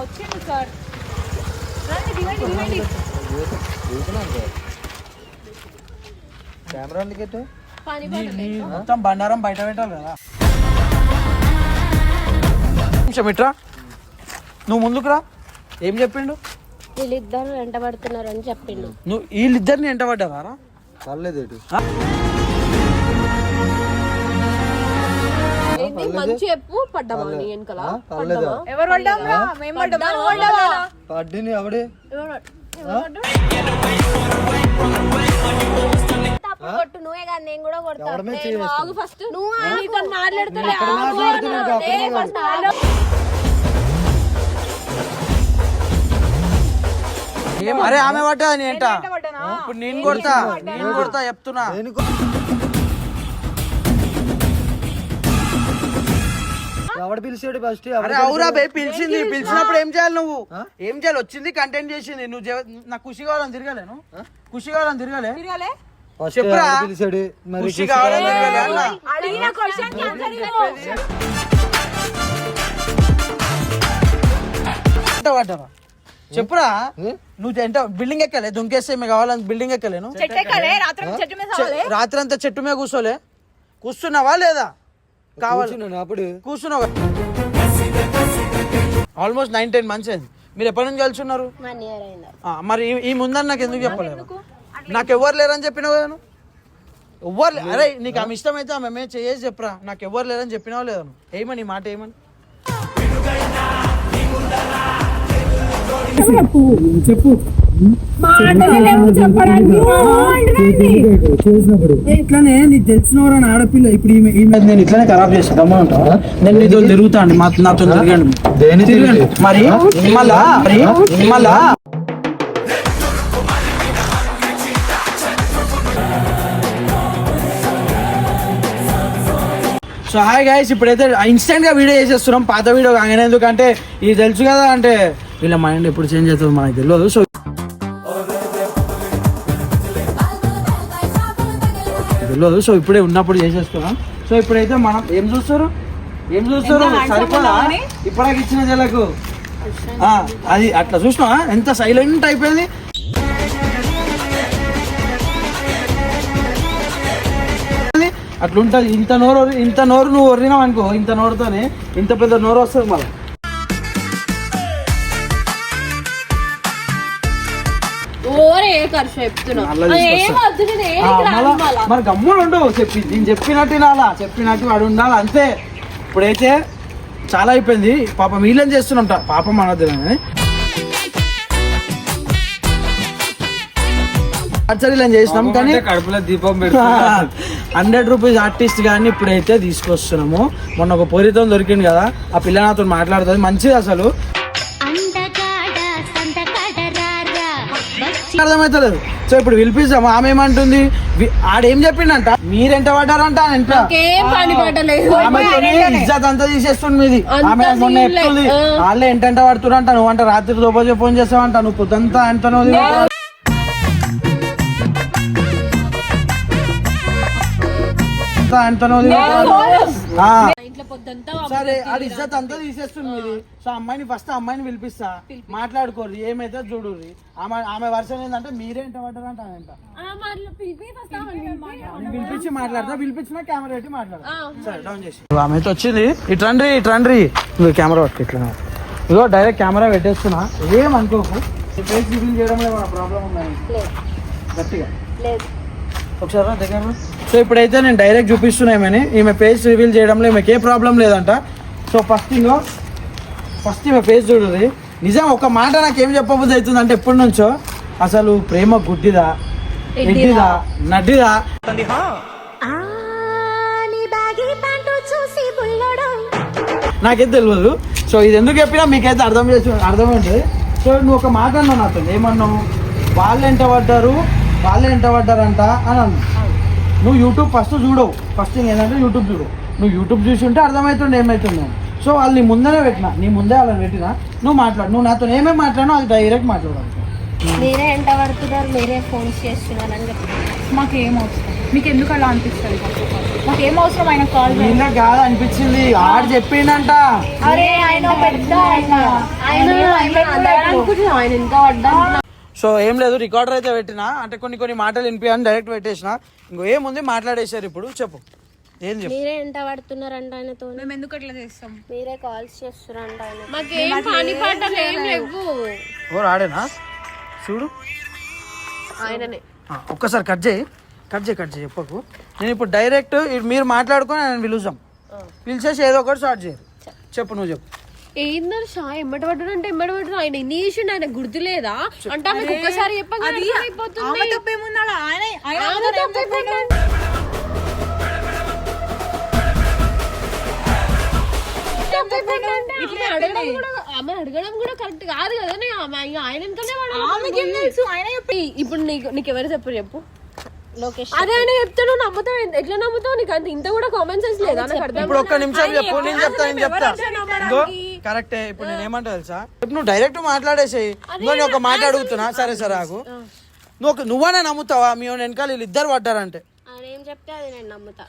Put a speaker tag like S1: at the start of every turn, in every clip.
S1: వచ్చింది sir.
S2: Camera
S3: మొత్తం బండారం బయట పెట్టాలి కదా. నిమిషం ఇట్రా. నువ్వు ముందుకు రా. ఏం చెప్పిండు?
S4: వీళ్ళిద్దరు పడుతున్నారు అని చెప్పిండు.
S3: నువ్వు వీళ్ళిద్దరిని ఎంట పడ్డావా
S2: పర్లేదు
S4: మంచి చెప్పు. పడ్డామా నీ వెనకాల?
S2: ఆ, పర్లేదా?
S1: ఎవరు పడ్డాంరా మేము పడ్డామా
S2: పడ్డిని ఆవిడే
S4: తప్పుడు కొట్టు. నువ్వే కాదు నేను కూడా కొడతా.
S2: ఎవడమే
S4: నేను
S2: చేయేస్తాను.
S4: ఆగు ఫస్ట్ నువ్వు నీతో మాట్లాడుతున్నా
S2: ఇక్కడ మాట్లాడుతున్నాను ఇంకా అక్కడే కదా.
S3: ఏం అరే ఆమె పడ్డా ఇప్పుడు నేను కొడతా. నేను కొడతా చెప్తున్నా.
S2: ఎవడు పిలిచాడు ఫస్ట్
S3: అరే అవురా బే పిలిచింది. పిలిచినప్పుడు ఏం చేయాలి నువ్వు? ఏం చేయాలి? వచ్చింది కంటెంట్ చేసింది. నువ్వు నాకు ఖుషి కావాలని తిరగలేను ఖుషి కావాలని తిరగలే?
S1: తిరగాలే?
S2: ఫస్ట్
S3: చెప్పురా.
S2: ఎవడు పిలిచాడు? మరి
S3: ఖుషి కావాలని తిరగలే చెప్పురా? నువ్వు ఎంత బిల్డింగ్ ఎక్కలే? దుంకేస్తే మీకు కావాలని బిల్డింగ్ ఎక్కలేను
S1: చెట్టు ఎక్కాలే? రాత్రి చెట్టు మీద సావాలే
S3: రాత్రి అంతా చెట్టు మీద కూర్చోలే? కూర్చున్నావా లేదా? కావాలి.
S2: అప్పుడు.
S3: కూర్చున్నావు ఆల్మోస్ట్ నైన్ టెన్ మంత్స్ అయింది. మీరు ఎప్పటి నుంచి కలిసి ఉన్నారు మరి ఈ- ముందని నాకు ఎందుకు చెప్పలేదు? నాకు ఎవరు లేరని చెప్పినావు కదా ఎవ్వరు అరే నీకు ఆమె ఇష్టం అయితే ఆమె మేము చేసి చెప్పరా? నాకు ఎవరు లేరని చెప్పినావు లేదా నువ్వు? ఏమని ఈ మాట ఏమని? ఇట్లానే నీకు తెలిసిన ఆడపిల్ల ఇప్పుడు ఈమె ఈమె నేను ఇట్లానే ఖరాబ్ గమ్మున నేను నీతో తిరుగుతాండి మా నాతో తిరగండి.
S2: దేని
S3: తిరగండి. మరి మళ్ళా మరి మళ్ళా సో హాయ్ గైస్ ఇప్పుడైతే ఇన్స్టెంట్గా వీడియో చేసేస్తున్నాం. పాత వీడియో కాగానే ఎందుకంటే ఇది తెలుసు కదా అంటే వీళ్ళ మైండ్ ఎప్పుడు చేంజ్ అవుతుందో మనకు తెలియదు. సో తెలియదు. సో ఇప్పుడే ఉన్నప్పుడు చేసేస్తున్నాం సో ఇప్పుడైతే మనం ఏం చూస్తారు? ఏం చూస్తారు? సరిపోదా? ఇప్పటికి ఇచ్చిన జలకు. ఆ, అది అట్లా చూసినా ఎంత సైలెంట్ అయిపోయింది. అట్లుంటది. ఇంత నోరు ఇంత నోరు నువ్వు ఒరినావు అనుకో ఇంత నోరుతోనే ఇంత పెద్ద నోరు వస్తుంది మళ్ళీ.
S4: ఖర్చు చెప్తున్నా.
S3: మరి గమ్ముడు ఉండవు చెప్పి నేను చెప్పినట్టు వినాలా? చెప్పినట్టు వాడు ఉండాలి? అంతే. ఇప్పుడైతే చాలా అయిపోయింది. పాపం వీళ్ళని చేస్తున్నట్ట పాపం అనొద్దు కానీ చేసినాం? కానీ
S2: కడుపులో దీపం
S3: హండ్రెడ్ రూపీస్ ఆర్టిస్ట్ కానీ ఇప్పుడైతే తీసుకొస్తున్నాము. మొన్న ఒక పొరితో దొరికింది కదా. ఆ పిల్ల నాతో మాట్లాడుతుంది. మంచిది అసలు. అర్థమవుతలేదు సో ఇప్పుడు పిలిపిస్తాము ఆమె ఏమంటుంది? ఆడేం చెప్పిండంట? మీరెంట పడ్డారంట ఎంత ఇజ్జత్ అంతా తీసేస్తుంది ఆమె మొన్న
S4: ఆ.
S3: వాళ్ళే ఎంటంట పడుతురంట నువ్వు అంటే రాత్రి దోపజ ఫోన్ చేస్తావంట నువ్వు పొద్దంతా.
S4: ఇంట్లో పొద్దంతా
S3: సరే అది ఇజ్జత్ అంతా తీసేస్తుంది మీది సో అమ్మాయిని ఫస్ట్ అమ్మాయిని పిలిపిస్తా. మాట్లాడుకోరు ఏమైతే చూడు ఆమె ఆమె వర్షం ఏంటంటే మీరే ఎంట పడ్డారంట పిలిపించి మాట్లాడతా పిలిపించిన కెమెరా పెట్టి మాట్లాడతా. సరే డౌన్ చేసి. ఆమె అయితే వచ్చింది. ఇటు రండి ఇటు రండి. ఇదిగో కెమెరా పట్టుకు ఇట్లా ఇదిగో డైరెక్ట్ కెమెరా పెట్టేస్తున్నా. ఏం అనుకోకు. ఫేస్ రివీల్ చేయడంలో ప్రాబ్లం
S4: లేదు.
S3: గట్టిగా.
S4: లేదు.
S3: ఒకసారి దగ్గర. సో ఇప్పుడైతే నేను డైరెక్ట్ చూపిస్తున్నా ఏమని? ఈమె ఫేస్ రివీల్ చేయడంలో ఈమెకి ఏ ప్రాబ్లం లేదంట. సో ఫస్ట్ ఇంకో ఫస్ట్ ఈమె ఫేస్ చూడదు. నిజం ఒక మాట నాకు ఏం చెప్పబుద్ధి అవుతుంది అంటే ఎప్పటి నుంచో అసలు ప్రేమ గుడ్డిదా? ఎడ్డిదా? నడ్డిదా? నాకైతే తెలియదు సో ఇది ఎందుకు చెప్పినా మీకైతే అర్థం చేసి అర్థం ఉంటుంది సో నువ్వు ఒక మాట అన్నావు నాతో ఏమన్నావు? వాళ్ళు ఎంట పడ్డారు వాళ్ళు ఎంట పడ్డారంట అని అన్నావు. నువ్వు యూట్యూబ్ ఫస్ట్ చూడవు. ఫస్ట్ థింగ్ ఏంటంటే యూట్యూబ్ చూడు. నువ్వు యూట్యూబ్ చూసి ఉంటే అర్థమవుతుండే ఏమవుతుందో. సో వాళ్ళు నీ ముందరే పెట్టినా నీ ముందే వాళ్ళని పెట్టినా నువ్వు మాట్లాడు. నువ్వు నాతో ఏమేమి మాట్లాడినా అది డైరెక్ట్ మాట్లాడాలి.
S4: మీరే ఎంట పడుతున్నారు మీరే ఫోన్స్ చేస్తున్నారు అని చెప్పి.
S1: మాకు ఏం అవసరం మీకు ఎందుకు అలా అనిపిస్తుంది? నాకేం అవసరం ఆయన కాల్
S3: నిన్న కాదు అనిపించింది. ఆడు చెప్పిండంట.
S1: అరే ఆయన పెద్ద ఆయన. ఆయన
S4: ఆయన ఎంత పడ్డా
S3: సో ఏం లేదు రికార్డర్ అయితే పెట్టినా. అంటే కొన్ని కొన్ని మాటలు వినిపించాను డైరెక్ట్ పెట్టేసిన. ఇంకో ఏముంది మాట్లాడేశారు ఇప్పుడు. చెప్పు. ఏం చెప్పు?
S4: మీరే ఎంట పడుతున్నారంట ఆయనతో?
S1: మేము ఎందుకు అట్లా చేస్తాం?
S4: మీరే కాల్స్ చేస్తున్నారంట ఆయన మాకేం పని పాటలు ఏం లేవు.
S3: ఓ రాడేనా? చూడు.
S4: ఆయననే.
S3: ఆ, ఒక్కసారి కట్ చేయి. కట్ చేయి కట్ చేయి చెప్పకు. నేను ఇప్పుడు డైరెక్ట్ మీరు మాట్లాడుకొని ఆయన పిలుస్తాం. పిలిచేసి ఏదో ఒకటి స్టార్ట్ చేయరు చెప్పు నువ్వు చెప్పు.
S4: ఏందరు షా ఎమ్మటి పడ్డాడు అంటే ఎమ్మటి పడ్డాడు? ఆయన ఎన్ని చేసిండు ఆయన గుర్తులేదా? అంటే ఆమెకు ఒక్కసారి చెప్పగానే అయిపోతుంది
S1: ఆమె తప్పేముందా ఆయన ఆయన
S4: ఆమె తప్పేముందా? తప్పేముందంటే ఆమె అడగడం కూడా- ఆమె అడగడం కూడా కరెక్ట్ కాదు కదా నే ఆమె ఇక ఆయన ఈ- ఇప్పుడు నీకు నీకు ఎవరు చెప్పరు చెప్పు? అదే ఆయన చెప్తాను నమ్ముతావు ఎట్లా నమ్ముతావు నీకు? అంత ఇంత కూడా కామన్ సెన్స్ లేదా? నాకు అర్థం
S3: ఇప్పుడు ఒక్క నిమిషం చెప్పు నేను చెప్తా నేను చెప్తా. ఇంకో కరెక్టే ఇప్పుడు నేను ఏమంటా తెలుసా? ఇప్పుడు నువ్వు డైరెక్ట్ మాట్లాడేసేయి. నేను ఒక మాట అడుగుతున్నా. సరే సరే ఆగు. నువ్వు ఒక- నువ్వనే నమ్ముతావా? మీ వెనకాల వీళ్ళు ఇద్దరు పడ్డారంటే.
S4: ఆయన ఏం చెప్తే అది నేను నమ్ముతా.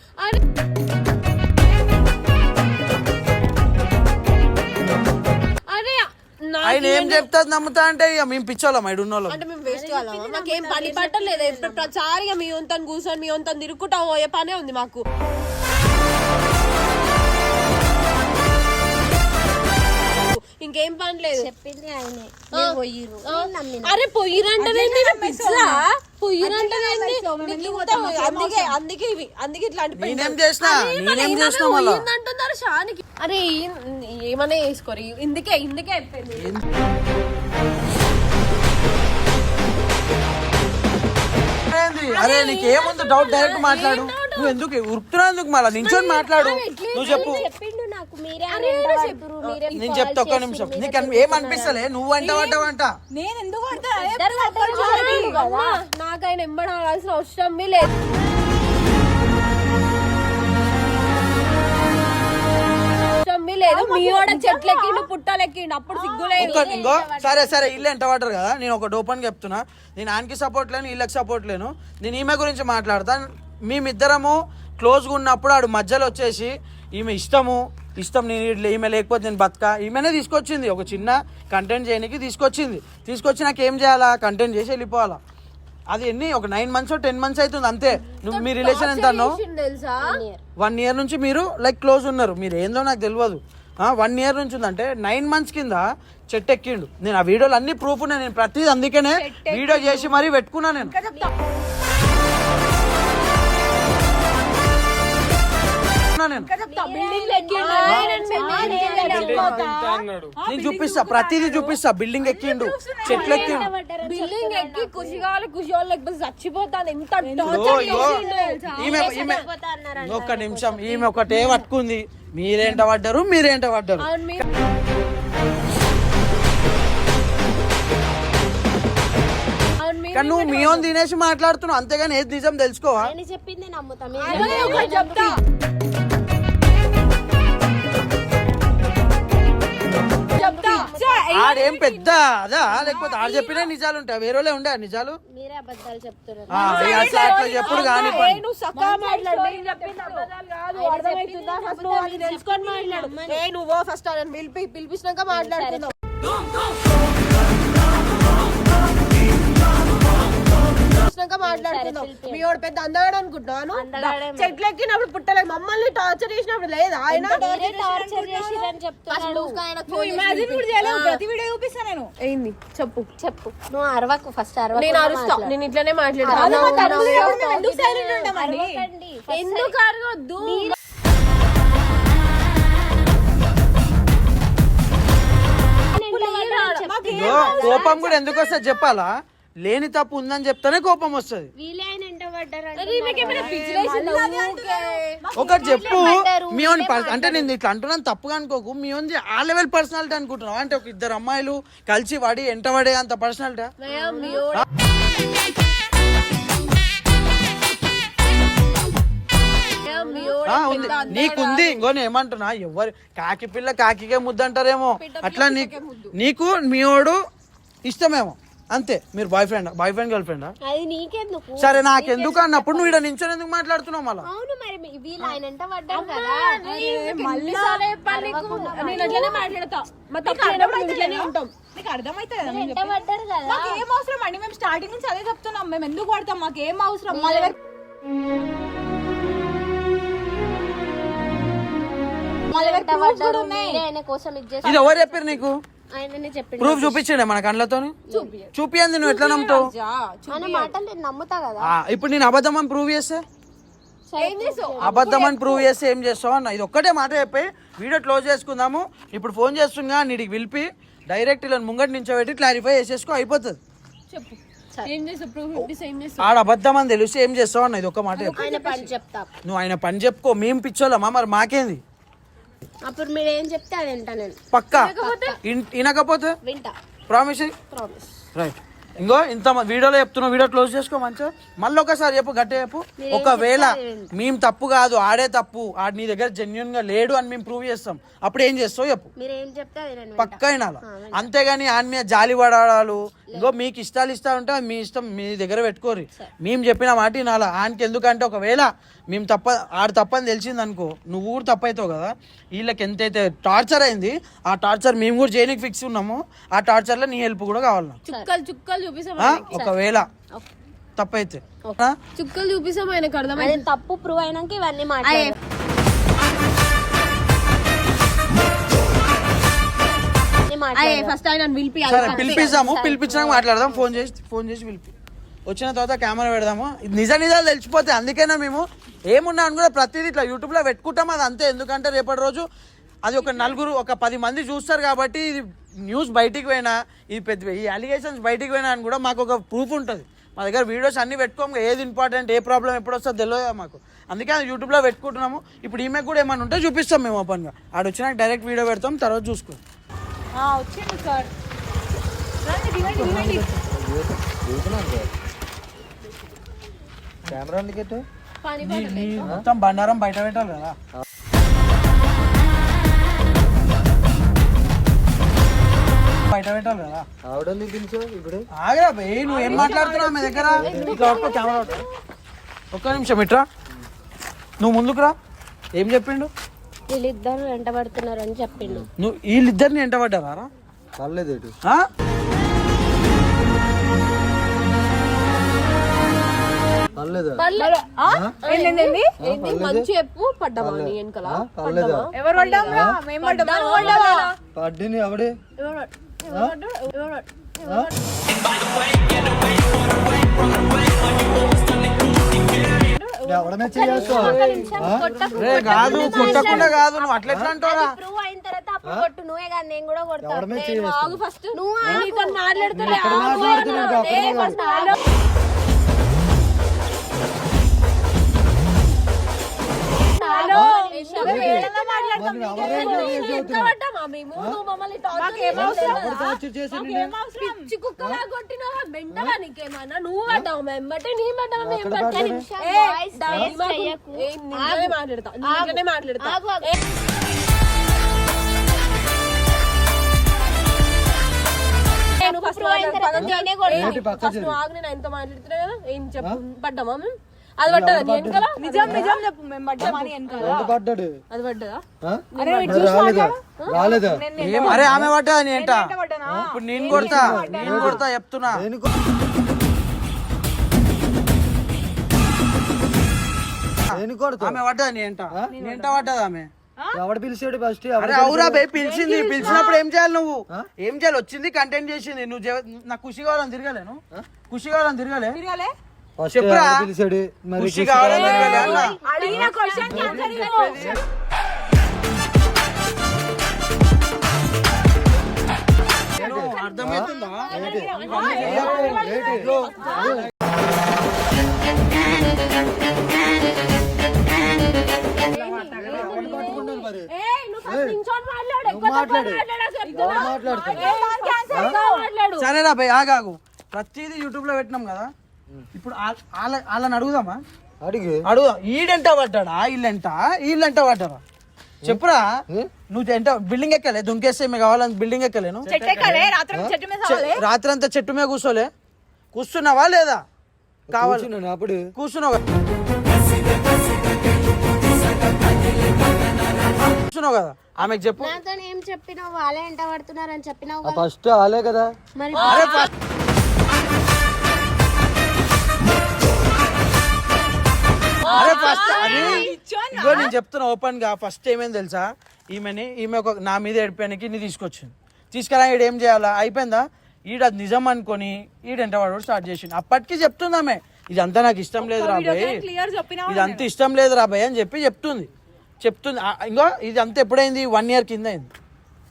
S3: ఆయన ఏం చెప్తా నమ్ముతా అంటే ఇక మేము పిచ్చోళ్ళం ఐదు ఉన్నోళ్ళం.
S4: అంటే మేము వేస్ట్ వాళ్ళమా? మాకేం పని పట్టలేదు? ప్రతిసారిగా మీ వంతను కూర్చొని మీ వంతను తిరుక్కుంటా పోయే పనే ఉంది మాకు. ఇంకేం పని లేదు.
S5: చెప్పింది ఆయనే.
S4: ఆ. ఆ. అరే పొయ్యిరంటేనేంది ఇంత అందుకే అందుకే ఇవి అందుకే ఇట్లాంటి పోయిందంటున్నారు షానికి? అరే ఏమన్నా వేసుకోరు ఇందుకే ఇందుకే అయిపోయింది?
S3: అరే నీకు ఏముంది డౌట్ డైరెక్ట్ మాట్లాడు. నువ్వు ఎందుకు ఉరుకుతున్నా ఎందుకు మళ్ళా? నించొని మాట్లాడు. నువ్వు చెప్పు.
S5: చెప్పిండు నాకు. మీరే మీరే
S3: నేను చెప్తా ఒక్క నిమిషం. నీకు అన్- ఏం అనిపిస్తలే? నువ్వు అంట పడ్డావంట
S1: నేను ఎందుకు
S5: ఇద్దరు కదా.
S4: నాకు ఆయన ఎంబడాల్సిన అవసరం లేదు. అవసరం లేదు. మీ వాడ పుట్టలెక్కిండు. అప్పుడు సిగ్గులేదు
S3: ఒక్క ఇంకో. సరే సరే ఇల్లు ఎంత పడ్డారు కదా? నేను ఒక డోపన్ చెప్తున్నా. నేను ఆయనకి సపోర్ట్ లేను వీళ్ళకి సపోర్ట్ లేను. నేను ఈమె గురించి మాట్లాడతా మేమిద్దరము క్లోజ్గా ఉన్నప్పుడు ఆడు మధ్యలో వచ్చేసి ఈమె ఇష్టము ఇష్టం నేను ఇట్లా ఈమె లేకపోతే నేను బతక. ఈమెనే తీసుకొచ్చింది ఒక చిన్న కంటెంట్ చేయడానికి తీసుకొచ్చింది. తీసుకొచ్చి నాకు ఏం చేయాలా? కంటెంట్ చేసి వెళ్ళిపోవాలా. అది ఎన్ని? ఒక నైన్ మంత్స్ టెన్ మంత్స్ అవుతుంది అంతే. నువ్వు మీ రిలేషన్ ఎంత వన్ ఇయర్ నుంచి మీరు లైక్ క్లోజ్ ఉన్నారు. మీరు ఏందో నాకు తెలియదు వన్ ఇయర్ నుంచి ఉందంటే నైన్ మంత్స్ కింద చెట్టు ఎక్కిండు. నేను ఆ వీడియోలు అన్ని ప్రూఫ్ ఉన్నాయి. నేను ప్రతిదీ అందుకనే వీడియో చేసి మరీ పెట్టుకున్నా నేను. ఉన్నా నేను. నేను చూపిస్తా ప్రతిదీ చూపిస్తా బిల్డింగ్ ఎక్కిండు చెట్లు ఎక్కిండు
S4: బిల్డింగ్ ఎక్కి ఖుషి కావాలి ఖుషి కావాలి లేకపోతే చచ్చిపోతాను. ఎంత
S3: ఒక్క నిమిషం ఈమె ఒకటే పట్టుకుంది. మీరేంట పడ్డారు మీరేంట పడ్డారు? కానీ నువ్వు మీ ఓన్ తినేసి మాట్లాడుతున్నావు అంతేగాని ఏది నిజం తెలుసుకోవా?
S5: చెప్పింది నమ్ముతా.
S3: ఆడేం పెద్ద అదా? లేకపోతే ఆడు చెప్పినా నిజాలు ఉంటాయి. వేరే వాళ్ళే ఉండే నిజాలు?
S5: మీరే అబద్ధాలు చెప్తున్నారు.
S3: ఆ, ఇక అట్లా అట్లా చెప్పుడు కానీ
S4: నువ్వు ఫస్ట్ పిలిపి పిలిపించినాక మాట్లాడుతున్నావు. పిలిపించినాక మాట్లాడుతున్నావు మీ వాడు పెద్ద అందగాడు అనుకుంటున్నాను చెట్లు ఎక్కినప్పుడు పుట్టలేదు. మమ్మల్ని టార్చర్ చేసినప్పుడు లేదా ఆయన?
S1: ప్రతి వీడియో చూపిస్తా నేను.
S4: ఏంది? చెప్పు.
S5: చెప్పు. నువ్వు అరవకు ఫస్ట్ అరవకు
S4: నేను అరుస్తా. నేను ఇట్లనే మాట్లాడతాను
S1: ఎందుకు సైలెంట్ ఉంటామండి
S4: ఎందుకు అరగొద్దు?
S3: కోపం కూడా ఎందుకు వస్తుంది? చెప్పాలా? లేని తప్పు ఉందని చెప్తేనే కోపం వస్తుంది. ఒకటి చెప్పు. మీ ఓన్ అంటే నేను ఇట్లా అంటున్నాను తప్పుగా అనుకోకు. మీ ఓన్ ఆ లెవెల్ పర్సనాలిటీ అనుకుంటున్నావు? అంటే ఒక ఇద్దరు అమ్మాయిలు కలిసి వాడి ఎంట పడే అంత పర్సనాలిటీ ఉంది. నీకుంది. ఇంకో నేను ఏమంటున్నా ఎవరు కాకి పిల్ల కాకికే ముద్దు అంటారేమో. అట్లా నీకు నీకు మీ వాడు ఇష్టమేమో. అంతే మీరు boyfriend boyfriend girl ఫ్రెండా
S5: అది నీకెందుకు?
S3: సరే నాకెందుకు అన్నప్పుడు నువ్వు ఇక్కడ నించొని ఎందుకు మాట్లాడుతున్నావు మళ్ళా?
S5: అవును మరి వీళ్ళు కదా.
S4: మళ్ళీ సారే చెప్పాలి నీకు. నేను అట్లనే మాట్లాడతా. మా తప్పు లేనప్పుడు ఇట్లనే ఉంటాం
S1: మాకు ఏం అవసరం? అండి మేము స్టార్టింగ్ నుంచి అదే చెప్తున్నాం. మేము ఎందుకు పడతాం? మాకు ఏం అవసరం? మా దగ్గర
S5: ఇది
S3: ఎవరు చెప్పారు నీకు?
S5: ఆయననే చెప్పిండు.
S3: ప్రూఫ్ చూపించండి మన కళ్ళతో చూపియంది నువ్వు ఎట్లా నమ్ముతావు?
S5: ఆయన మాటలు నేను నమ్ముతా కదా.
S3: ఆ, ఇప్పుడు నేను అబద్ధం అని ప్రూవ్ చేస్తే?
S4: ఏం చేసావు?
S3: అబద్ధం అని ప్రూవ్ చేస్తే ఏం చేస్తావు అన్న? ఇది ఒక్కటే మాట చెప్పి. వీడియో క్లోజ్ చేసుకుందాము. ఇప్పుడు ఫోన్ చేస్తున్నా నీటికి పిలిపి. డైరెక్ట్ ఇలా ముంగటి నించోబెట్టి క్లారిఫై చేసేసుకో అయిపోతుంది.
S4: చెప్పు. ఏం చేసావు? ప్రూఫ్ చూపిస్తే ఏం చేసావు?
S3: ఆడ అబద్ధం అని తెలిసి ఏం చేస్తావు అన్న? ఇది ఒక్క మాట చెప్పు.
S5: ఆయన పని చెప్తా.
S3: నువ్వు ఆయన పని చెప్పుకో. మేము పిచ్చోళ్ళమా? మరి మాకేంది?
S5: అప్పుడు మీరు ఏం చెప్తే అది వింటా నేను.
S3: పక్కా? వినకపోతే?
S5: వింటా.
S3: ప్రామిస్
S5: ప్రామిస్
S3: రైట్ ఇంకో ఇంత మ- వీడియోలో చెప్తున్నా వీడియో క్లోజ్ చేసుకో మంచిగా మళ్ళీ ఒకసారి చెప్పు గట్టే చెప్పు. ఒకవేళ మేము తప్పు కాదు ఆడే తప్పు ఆడు నీ దగ్గర జెన్యున్గా లేడు అని మేము ప్రూవ్ చేస్తాం. అప్పుడు ఏం చేస్తావు చెప్పు.
S5: మీరు ఏం చెప్తే అది నేను
S3: పక్కా వినాల? అంతేగాని ఆయన మీద జాలి పడాలు ఇంకో మీకు ఇష్టాలు ఇస్తా ఉంటే అది మీ ఇష్టం మీ దగ్గర పెట్టుకోరు మేము చెప్పిన మాట వినాల? ఆయనకి ఎందుకంటే ఒకవేళ మేము తప్ప ఆడు తప్పని తెలిసింది అనుకో నువ్వు కూడా తప్పవుతావు కదా. వీళ్ళకి ఎంతైతే టార్చర్ అయింది ఆ టార్చర్ మేము కూడా చేయడానికి ఫిక్స్ ఉన్నాము. ఆ టార్చర్లో నీ హెల్ప్ కూడా కావాలి.
S4: చుక్కలు చుక్కలు?
S3: ఒకవేళ తప్పైతే?
S4: చుక్కలు చూపిస్తాం ఆయనకు అర్థమైంది?
S5: తప్పు ప్రూవ్ అయినాక ఇవన్నీ మాట్లాడారు.
S4: ఫస్ట్ ఆయన
S3: పిలిపిస్తాము. పిలిపించినాక మాట్లాడదాం. ఫోన్ చేసి ఫోన్ చేసి పిలిపి. వచ్చిన తర్వాత కెమెరా పెడదాము. నిజ నిజాలు తెలిసిపోతాయి అందుకనే మేము? ఏమున్నా అని కూడా ప్రతిదీ ఇట్లా యూట్యూబ్లో పెట్టుకుంటాం. అది అంతే. ఎందుకంటే రేపటి రోజు అది ఒక నలుగురు ఒక పది మంది చూస్తారు కాబట్టి ఇది న్యూస్ బయటికి పోయినా ఇది పెద్ద ఈ అలిగేషన్స్ బయటికి పోయినా అని కూడా మాకు ఒక ప్రూఫ్ ఉంటుంది. మా దగ్గర వీడియోస్ అన్ని పెట్టుకోము ఏది ఇంపార్టెంట్ ఏ ప్రాబ్లం ఎప్పుడు వస్తుందో తెలియదు మాకు. అందుకే అది యూట్యూబ్లో పెట్టుకుంటున్నాము. ఇప్పుడు ఈమె కూడా ఏమైనా ఉంటే చూపిస్తాం మేము ఓపెన్గా ఆడ వచ్చినాక డైరెక్ట్ వీడియో పెడతాం తర్వాత చూసుకో.
S1: వచ్చింది సార్.
S2: కెమెరా
S3: మొత్తం బండారం బయట పెట్టాలి కదా. బయట పెట్టాలి కదా.
S2: ఆవిడ ఇప్పుడు?
S3: ఆగరా నువ్వు ఏం మాట్లాడుతున్నావు మీ దగ్గర? ఇట్లా ఒక్క కెమెరా పట్టుకో. ఒక్క నిమిషం ఇట్రా. నువ్వు ముందుకు రా. ఏం చెప్పిండు?
S5: వీళ్ళిద్దరు వెంట పడుతున్నారు అని చెప్పిండు.
S3: నువ్వు వీళ్ళిద్దరిని ఎంట పడ్డారా
S2: పర్లేదు ఇటు
S3: ఆ?
S2: పర్లేదా?
S1: ఏంటండి?
S4: ఏంటి? మంచి చెప్పు పడ్డామా నీ వెనకాల?
S2: ఆ? పర్లేదా?
S1: ఎవరు పడ్డాంరా మేము పడ్డాం
S2: పడ్డిని ఎవడే ఎవడమే చేస్తావు
S3: రే కాదు కొట్టకుండా కాదు నువ్వు అట్లా ఎట్లా అంటారా
S5: ప్రూవ్ అయిన తర్వాత అప్పుడు కొట్టు నువ్వే కాదు నేను కూడా కొడతా.
S2: ఎవడమే చేస్తావు
S4: ఆగు ఫస్ట్
S5: నువ్వు
S4: నీతో మాట్లాడుతున్నా.
S2: ఎక్కడ నువ్వు
S4: నీకేమన్నా? నీ మాట్లాడతా. మాట్లాడతా. నేను ఫస్ట్ ఫస్ట్ నువ్వు ఆగు నేను ఆయనతో మాట్లాడుతున్నా కదా. ఏం చెప్పు? పడ్డామా? మేము అది పడ్డదా? వెనకాల
S1: నిజం నిజం చెప్పు. మేము పడ్డామని వెనకాల
S2: ఎంత పడ్డాడు?
S4: అది పడ్డదా?
S2: మరి రాలేదా? రాలేదా?
S3: ఏం అరే ఆమె పడ్డా అని ఏంట?
S1: పడ్డానా?
S3: ఇప్పుడు నేను కొడతా నేను కొడతా చెప్తున్నా.
S2: నేను నేను కొడతా.
S3: ఆమె పడ్డా అని ఏంట? ఏంట పడ్డదా ఆమె?
S2: ఎవడు పిలిచాడు ఫస్ట్
S3: అరే అవురా బే పిలిచింది. పిలిచినప్పుడు ఏం చేయాలి నువ్వు? ఏం చేయాలి? వచ్చింది కంటెంట్ చేసింది. నువ్వు నాకు ఖుషి కావాలని తిరగలేను ఖుషి కావాలని తిరగలే? చెప్పురా.
S2: పిలిచాడు? మరి
S3: ఖుషి కావాలని
S1: అడిగిన క్వశ్చన్ ఆన్సర్ ఇవ్వు.
S3: అర్థమవుతుందా సరేరా భయ్ ఆగాగు. ప్రతిదీ యూట్యూబ్లో పెట్టినాం కదా. ఇప్పుడు వాళ్ళ వాళ్ళని అడుగుదామా?
S2: అడిగి.
S3: అడుగుదాం ఈడెంట పడ్డాడా? వీళ్ళెంట వీళ్ళెంట పడ్డారా చెప్పురా. నువ్వు ఎంత బిల్డింగ్ ఎక్కలే? దుంకేస్తే మీకు కావాలని బిల్డింగ్ ఎక్కలేను
S1: రాత్రి
S3: అంతా చెట్టు మీద కూర్చోలే కూర్చున్నావా లేదా? కావాలి
S2: అప్పుడు.
S3: కూర్చున్నావు? కదా కూర్చున్నావు కదా? ఆమెకు చెప్పు.
S5: ఏం చెప్పినావు? వాళ్ళే ఎంట పడుతున్నారని చెప్పినావు.
S2: ఫస్ట్ ఆలే కదా.
S5: మరి
S3: ఫస్ట్ అది ఇగో నేను చెప్తున్నా ఓపెన్గా ఫస్ట్ ఏమైంది తెలుసా? ఈమెని ఈమె ఒక నా మీద ఏడిపోయానికి నీ తీసుకొచ్చింది. తీసుకురా ఈడు ఏం చేయాలా? అయిపోయిందా? ఈడ అది నిజం అనుకొని ఈడంట వాడు స్టార్ట్ చేసిండు. అప్పటికి చెప్తుందామే ఇదంతా నాకు ఇష్టం లేదు రాబాయ్. ఇదంతా ఇష్టం లేదు రాబాయ్ అని చెప్పి చెప్తుంది. చెప్తుంది. ఇంకో ఇది అంతా ఎప్పుడైంది? వన్ ఇయర్ కింద అయింది.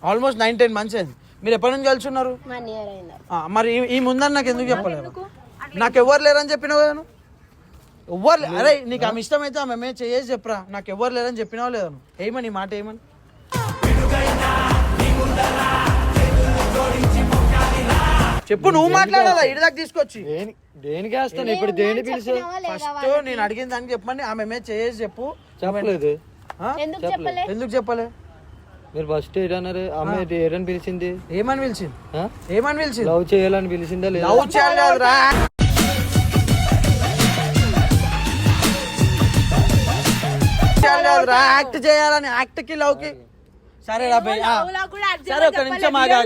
S3: ఆల్మోస్ట్ నైన్ టెన్ మంత్స్ అయింది. మీరు ఎప్పటి నుంచి కలిసి ఉన్నారు?
S5: వన్ ఇయర్ అయిందా.
S3: ఆ, మరి ఈ- ముందని నాకు ఎందుకు చెప్పలేదు నాకు ఎవరు లేరని చెప్పినావు కదా? ఎవ్వరు అరే నీకు ఆమె ఇష్టమైతే ఆమె మేము చేసి చెప్పరా. నాకు ఎవరు లేరని చెప్పినావు లేదా నువ్వు ఏమని మాట ఏమని? చెప్పు నువ్వు మాట్లాడాలా? ఇడి దాకా తీసుకొచ్చి.
S2: దేని దేనికి వేస్తాను ఇప్పుడు దేని పిలిచి?
S3: ఫస్ట్ నేను అడిగిన దానికి చెప్పమని ఆమె మేము చేసి చెప్పు.
S2: చెప్పలేదు?
S5: ఎందుకు చెప్పలే?
S3: ఎందుకు చెప్పలే?
S2: మీరు ఫస్ట్ ఏదన్నారు? అమ్మ ఏరని పిలిచింది?
S3: ఏమని పిలిచింది? ఏమని పిలిచింది?
S2: లవ్ చేయాలని పిలిచిందా లేదా?
S3: లవ్ చేయాలి కాదురా యాక్ట్ చేయాలని యాక్ట్కి లవ్కి సరే రా. సరే ఒక నిమిషం ఆగా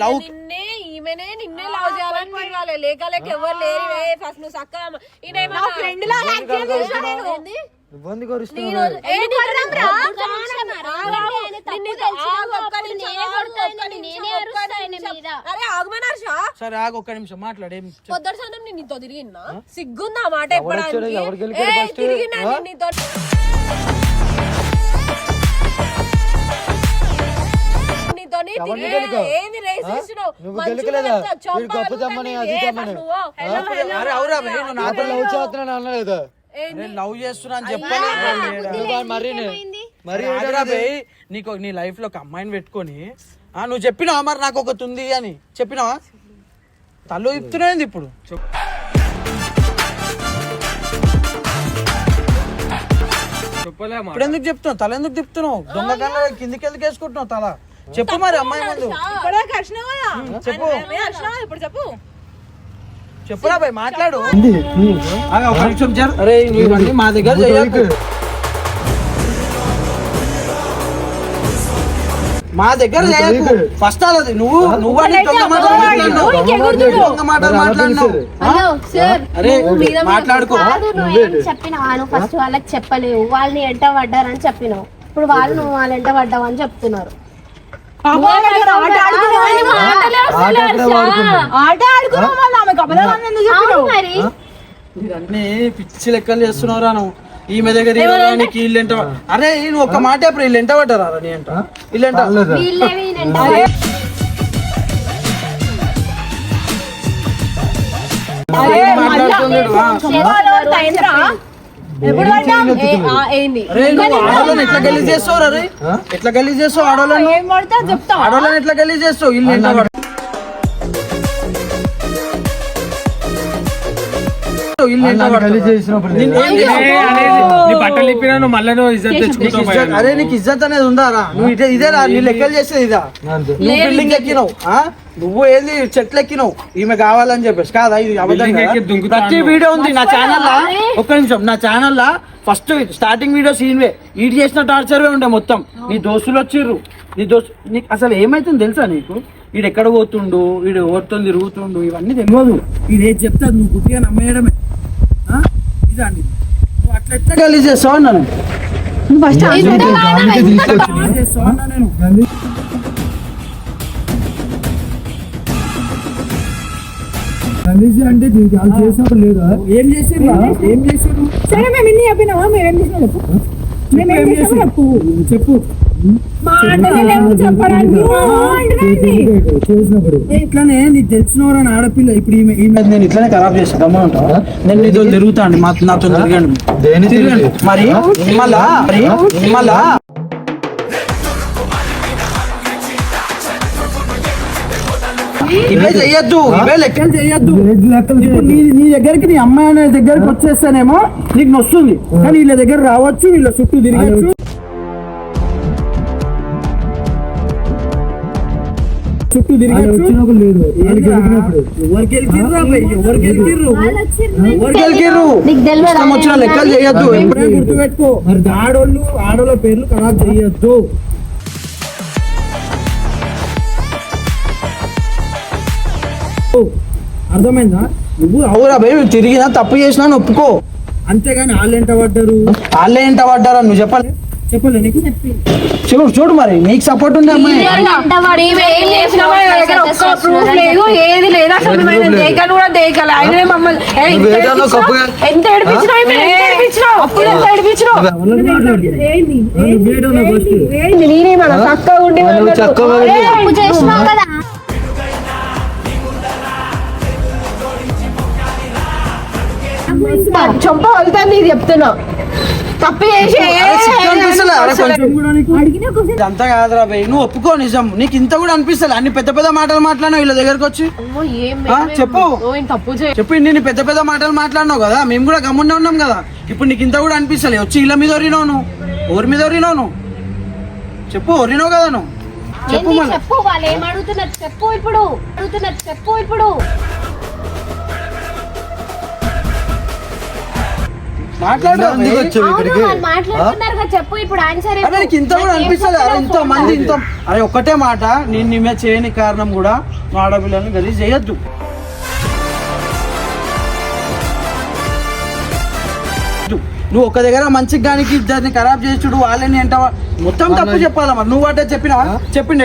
S3: లవ్
S4: నిన్నే ఈమెనే నిన్నే లవ్ చేయాలని పిలవాలి లేక లేక ఎవరు లేరు ఫస్ట్ నువ్వు చక్కగా ఈయన
S1: ఫ్రెండ్ లా యాక్ట్ చేసిన
S4: హర్ష
S3: సరే ఆగు ఒక్క నిమిషం. మాట్లాడు.
S4: నేను నీతో తిరిగినా సిగ్గుందా ఆ మాట? తిరిగినా నీతో?
S2: నువ్వు గెలకలేదా? గొప్ప. అది.
S4: నువ్వు, hello, hello.
S3: అరే అవురా భయ్ నువ్వు నాతో
S2: అప్పుడు లవ్ చేస్తున్నాను అనలేదు?
S3: లవ్ చేస్తున్నా అని చెప్పాను
S2: మరి మరి
S3: నీకు నీ లైఫ్లో ఒక అమ్మాయిని పెట్టుకొని ఆ నువ్వు చెప్పినావా మరి నాకు ఒకటి ఉంది అని చెప్పినావా తల్లు ఇప్పుతున్నాయింది ఇప్పుడు చెప్పు. ఇప్పుడు ఎందుకు చెప్తున్నావు తల ఎందుకు తిప్పుతున్నావు దొంగ కన్నా కిందికి ఎందుకు వేసుకుంటున్నావు తల చెప్పు మరి అమ్మాయి ముందు చెప్పు
S1: చెప్పు
S3: చెప్పురా భయ్ మాట్లాడు. అరే ఇవన్నీ మా దగ్గర. మా దగ్గర చేయకు. ఫస్ట్ అది నువ్వు నువ్వు దొంగ మాటలు మాట్లాడినావు. దొంగ మాటలు మాట్లాడినావు.
S5: Hello sir.
S3: అరే మాట్లాడుకో.
S5: నువ్వు ఫస్ట్ వాళ్ళకి చెప్పలేవు. వాళ్ళని ఎంట పడ్డారని చెప్పినావు. ఇప్పుడు వాళ్ళు నువ్వు వాళ్ళ ఎంట పడ్డావు అని చెప్తున్నారు.
S1: ఆట ఆడుకున్నావు మళ్ళీ ఆమె కబలాలు ఎందుకు చెప్పినావు?
S5: అవును మరి.
S3: ఇవన్నీ పిచ్చి లెక్కలు చేస్తున్నావురా నువ్వు. ఈమె దగ్గర ఇవ్వడానికి అరే నువ్వు ఒక మాట ఇప్పుడు వీళ్ళు ఎంట పడ్డారా నీ వీళ్ళే
S5: వీళ్ళంట
S3: మాట్లాడుతున్నాడు. ఎట్లా గలీజ్ చేస్తావు ఎట్లా గలీజ్ చేస్తావు
S1: చెప్తాం
S3: ఆడోళ్ళని ఎట్లా గలీజ్ చేస్తావు? వీళ్ళు
S6: బట్టలు ఇప్పినా నువ్వు మళ్ళీ నువ్వు ఇజ్జత్
S3: నీకు
S6: తెచ్చుకుంటావు
S3: ఇజ్జత్- అరే నీకు ఇజ్జత్ అనేది ఉందా నువ్వు ఇదే ఇదేరా నీ లెక్కలు చేసేది ఇదా? నువ్వు బిల్డింగ్ ఎక్కినావు? నువ్వు ఏంది చెట్లు ఎక్కినావు? ఈమె కావాలని చెప్పేసి కాదా? ఇది అబద్ధం ప్రతి. వీడియో ఉంది నా ఛానల్ లా? ఒక్క నిమిషం నా ఛానల్ లా? ఫస్ట్ స్టార్టింగ్ వీడియో సీన్వే ఈడు చేసిన టార్చర్ ఉండే మొత్తం. నీ దోస్తులు వచ్చిర్రు. నీ దోస్తు నీకు అసలు ఏమైతుంది తెలుసా నీకు? వీడు ఎక్కడ పోతుండు? వీడు ఓడుతుంది తిరుగుతుండు? ఇవన్నీ తెలియదు ఇది ఏది చెప్తే నువ్వు గుడ్డిగా నమ్మేయడమే? అండి నువ్వు అట్లా ఎట్లా గలీజ్ చేస్తావు? అన్నాను
S1: ఫస్ట్
S3: గలీజ్ చేస్తావు? అన్నా నేను
S2: అంటే చేసినప్పుడు లేదా?
S3: ఏం చేసిర్రు? ఏం చేసిర్రు?
S1: సరే మేము ఇన్ని చెప్పినావా? మేమేం చేసినా చెప్పు. మేము ఏం చేసినా చెప్పు
S3: చెప్పు. ఇట్లానే నీకు తెలిసిన ఆడపిల్ల ఇప్పుడు ఈమె ఈమె నేను ఇట్లానే ఖరాబ్ చేస్తాను గమ్మున ఉంటావా నేను నీతో తిరుగుతాను మా నాతో తిరగండి.
S2: దేని
S3: తిరగండి. మరి మళ్ళా మరి మళ్ళా. ఇవే చెయ్యొద్దు ఇవే లెక్కలు చెయ్యొద్దు. ఇప్పుడు నీ నీ దగ్గరికి నీ అమ్మాయి అనే దగ్గరికి వచ్చేస్తేనేమో నీకు నొస్తుంది. కానీ వీళ్ళ దగ్గర రావచ్చు వీళ్ళ చుట్టూ తిరగచ్చు. వచ్చిన లెక్కలు చేయొద్దు. ఎప్పుడే గుర్తుపెట్టుకో.
S6: మరి ఆడోళ్ళు ఆడోళ్ళ పేర్లు ఖరాబ్ చేయొద్దు. అర్థమైందా?
S3: నువ్వు అవురా భయ్ నువ్వు తిరిగినా తప్పు చేసినా ఒప్పుకో
S6: అంతేగాని వాళ్ళు ఎంత పడ్డారు?
S3: వాళ్ళే ఏంట పడ్డారా నువ్వు చెప్పాలి.
S6: చెప్పలే నీకు.
S3: చూడు చూడు మరి నీకు సపోర్ట్ ఉంది అమ్మాయి?
S4: ఏది లేదు. అసలు దేకలు కూడా దేకలు. ఆయన మమ్మల్ని ఎంత ఏడిపించినావు? నేనేమన్నా చక్కగా ఉండి
S5: చేసినావు కదా?
S4: చొంప వెళ్తాను ఇది చెప్తున్నా. తప్పు చేసి
S3: ఇదంతా కాదురా భయ్ నువ్వు ఒప్పుకో నిజం. నీకు ఇంత కూడా అనిపిస్తలే అన్ని పెద్ద పెద్ద మాటలు మాట్లాడినావు వీళ్ళ దగ్గరకు వచ్చి. చెప్పు. చెప్పి నేను పెద్ద పెద్ద మాటలు మాట్లాడినావు కదా మేము కూడా గమ్మునే ఉన్నాం కదా. ఇప్పుడు నీకు ఇంత కూడా అనిపిస్తలే వచ్చి ఇళ్ళ మీద ఒరినావు నువ్వు. ఊరి మీద ఒరినావు నువ్వు? చెప్పు ఒరినావు కదా నువ్వు. చెప్పు
S5: చెప్పు వాళ్ళు ఏం అడుగుతున్నారు? చెప్పు ఇప్పుడు. అడుగుతున్నారు చెప్పు ఇప్పుడు. చెప్పు ఇప్పుడు ఆన్సర్
S3: అరే నీకు ఇంత కూడా అరే ఇంత మంది ఇంత అరే ఒక్కటే మాట నేను నీ మీద చేయని కారణం కూడా నువ్వు ఆడపిల్లని గలీజ్ చేయొద్దు. నువ్వు ఒక దగ్గర మంచి గానికి ఇద్దరిని ఖరాబ్ చేసుడు వాళ్ళని అంట మొత్తం తప్పు చెప్పాలా మరి? నువ్వు పడ్డా చెప్పినావా చెప్పిండు.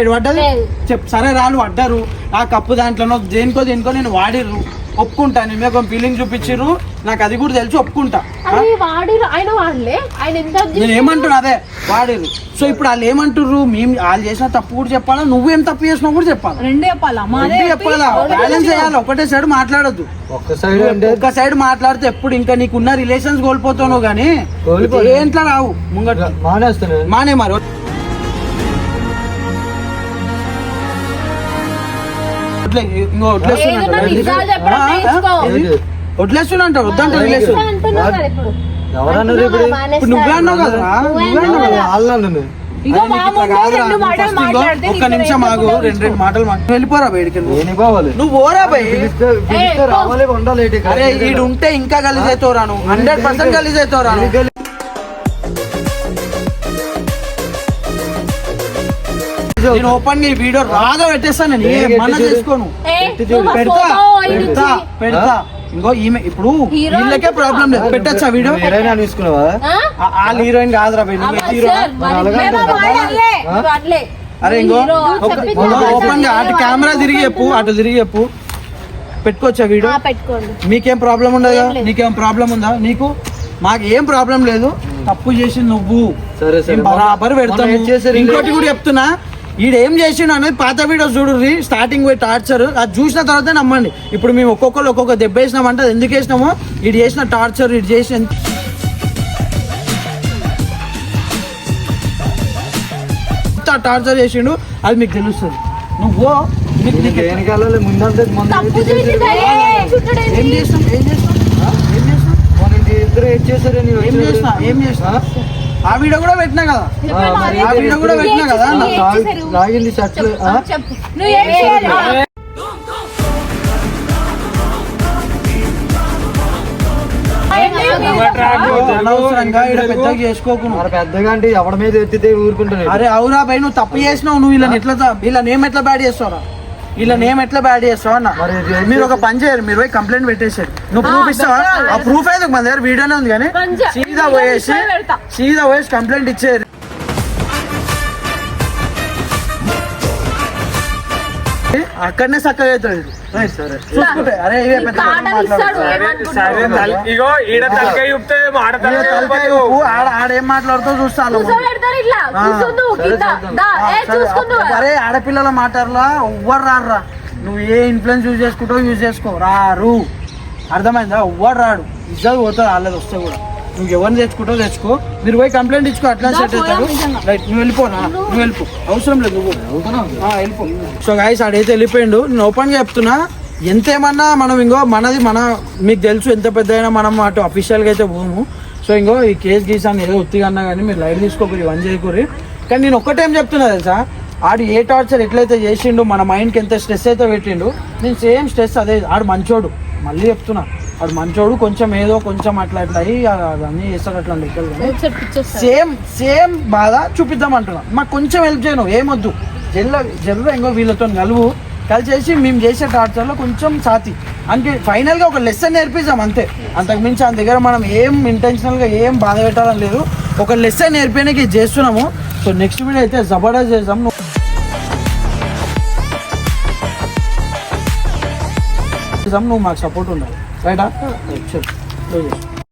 S3: చెప్ సరే రాను పడ్డారు. ఆ కప్పు దాంట్లోనో దేనికో దేనికో నేను వాడిర్రు. ఒప్పుకుంటా నీ మీద ఒక ఫీలింగ్ చూపించిర్రు. నాకు అది కూడా తెలిసి ఒప్పుకుంటా.
S4: అది వాడి ఆయన వాడలే ఆయన ఎంత
S3: నేను ఏమంటున్నా అదే వాడిర్రు. సో ఇప్పుడు వాళ్ళు ఏమంటుర్రు మేము వాళ్ళు చేసిన తప్పు కూడా చెప్పాలా? నువ్వేం తప్పు చేసినావు కూడా చెప్పాలా?
S1: రెండు చెప్పాలా? మాదే
S3: రెండు చెప్పాలా? బ్యాలెన్స్ చేయాలి? ఒకటే సైడ్ మాట్లాడొద్దు.
S2: ఒక్క సైడ్
S3: ఒక్క సైడ్ మాట్లాడితే ఎప్పుడు ఇంకా నీకున్న రిలేషన్స్ కోల్పోతావు కానీ. ఏంట్లో రావు. ముంగట
S2: మానేస్తాను.
S3: మానే మరి. నువ్వు
S1: మాట్లాడితే
S3: ఒక్క నిమిషం ఆగు రెండు రెండు మాటలు వెళ్ళిపోరా బయటికి నువ్వు. పోరా ఉంటే ఇంకా గలీజ్ అవుతావు రాను హండ్రెడ్ పర్సెంట్ గలీజ్ అవుతావు రాను నేను ఓపెన్గా ఈ వీడియో రాగా పెట్టేస్తాను నేను ఏమన్నా చేసుకోను. పెడతా పెడతా పెడతా. ఇంకో ఈమె ఇప్పుడు వీళ్ళకే ప్రాబ్లం లేదు. పెట్టచ్చా వీడియో
S2: మీరైనా తీసుకున్నావా?
S3: ఆ- వాళ్ళ హీరోయిన్ కాదురా హీరో. అరే ఇంకో ఓపెన్గా అటు కెమెరా తిరిగి చెప్పు అటు తిరిగి చెప్పు. పెట్టుకోవచ్చా వీడియో
S5: ఆ, పెట్టుకోండి.
S3: మీకేం ప్రాబ్లం ఉండదా? నీకేం ప్రాబ్లం ఉందా? నీకు? మాకు ఏం ప్రాబ్లం లేదు. తప్పు చేసి నువ్వు.
S2: సరే సరే.
S3: బరాబర్
S2: చేశారు?
S3: ఇంకోటి కూడా చెప్తున్నా. ఈడు ఏం చేసిండు అనేది పాత వీడియోస్ చూడుర్రి స్టార్టింగ్ పోయి టార్చర్ అది చూసిన తర్వాత నమ్మండి. ఇప్పుడు మేము ఒక్కొక్కరు ఒక్కొక్క దెబ్బ వేసినామంటే అది ఎందుకు వేసినామో ఇటు చేసిన టార్చర్ ఇటు చేసి ఎంత టార్చర్ చేసిండు అది మీకు తెలుస్తుంది. నువ్వు ఏం చేస్తాం ఏం చేస్తాం? ఏం చేస్తాం
S2: ఏం
S3: ఆ వీడియో కూడా పెట్టినా కదా? ఆ వీడియో కూడా పెట్టినా కదా.
S2: లాగింది షర్ట్లు
S1: నువ్వు ఏం చేయాలి
S3: అనవసరంగా ఈడ పెద్దగా చేసుకోకు
S2: మరి పెద్దగా అంటే ఎవరి మీద ఎత్తితే ఊరుకుంటాను
S3: అరే అవురా భయ్ నువ్వు తప్పు చేసినావు నువ్వు. వీళ్ళని ఎట్లా వీళ్ళ నేమ్ ఎట్లా బ్యాడ్ చేస్తావురా? వీళ్ళ నేమ్ ఎట్లా బ్యాడ్ చేస్తావు అన్న?
S2: మీరు
S3: ఒక పని చేయరు మీరు పోయి కంప్లైంట్ పెట్టేసారు నువ్వు ప్రూఫ్ ఇస్తావా? ఆ ప్రూఫ్ అయితే మన దగ్గర వీడియోనే ఉంది కానీ సీదా పోయేసి సీదా పోయేసి కంప్లైంట్ ఇచ్చేది. అక్కడనే చక్కగా.
S2: సరే.
S3: చూసుకుంటే అరే ఇవే పెద్ద
S6: ఇగో ఈడ తలకాయ చూపితే మాట
S3: తలకాయ ఊపు, ఆడ ఆడేం మాట్లాడుతూ చూస్తాను. అరే ఆడపిల్లల మాటర్లా ఎవ్వరు రారురా. నువ్వు ఏ ఇన్ఫ్లుయెన్స్ యూజ్ చేసుకుంటావు యూజ్ చేసుకో. రారు. అర్థమైందా? ఎవ్వరు రాడు. ఇజ్జత్ పోతుంది వాళ్ళది వస్తే కూడా. నువ్వు ఎవరిని తెచ్చుకుంటావు తెచ్చుకో. మీరు పోయి కంప్లైంట్ ఇచ్చుకో అట్లా సెట్ అవుతాడు రైట్ నువ్వు వెళ్ళిపోనా నువ్వు వెళ్ళిపో. అవసరం లేదు నువ్వు. ఆ, వెళ్ళిపో. సో గాయస్ ఆడైతే వెళ్ళిపోయిండు. నేను ఓపెన్గా చెప్తున్నా ఎంత ఏమన్నా మనం ఇంకో మనది మన మీకు తెలుసు ఎంత పెద్ద అయినా మనం అటు అఫీషియల్గా అయితే పోము. సో ఇంకో ఈ కేసు గీసాను ఏదో ఉత్తిగా అన్నా కానీ మీరు లైట్ తీసుకోకూరి వన్ చేయకూరి కానీ నేను ఒక్కటేం చెప్తున్నా తెలుసా? ఆడు ఏ టార్చర్ ఎట్లయితే చేసిండు మన మైండ్కి ఎంత స్ట్రెస్ అయితే పెట్టిండు నేను సేమ్ స్ట్రెస్ అదే ఆడు మంచోడు. మళ్ళీ చెప్తున్నా. ఆడు మంచోడు కొంచెం ఏదో కొంచెం అట్లా అట్లా అయ్యి అన్నీ చేస్తాడు అట్లా లెక్కలు సేమ్ సేమ్ బాధ చూపిద్దాం అంటున్నా. మాకు కొంచెం హెల్ప్ చేయను ఏమొద్దు. జల్ల జల్ల ఇంకో వీళ్ళతో కలువు కలిసేసి మేము చేసే టార్చర్లో కొంచెం సాతి. అంటే ఫైనల్గా ఒక లెసన్ నేర్పిస్తాం అంతే. అంతకు మించి అంత దగ్గర మనం ఏం ఇంటెన్షనల్గా ఏం బాధ పెట్టాలని లేదు. ఒక లెసన్ నేర్పేయడానికి ఇది చేస్తున్నాము. సో నెక్స్ట్ వీడియో అయితే జబర్దస్త్ చేద్దాం, నువ్వు మాకు సపోర్ట్ ఉండాలి. రైటా చెప్పు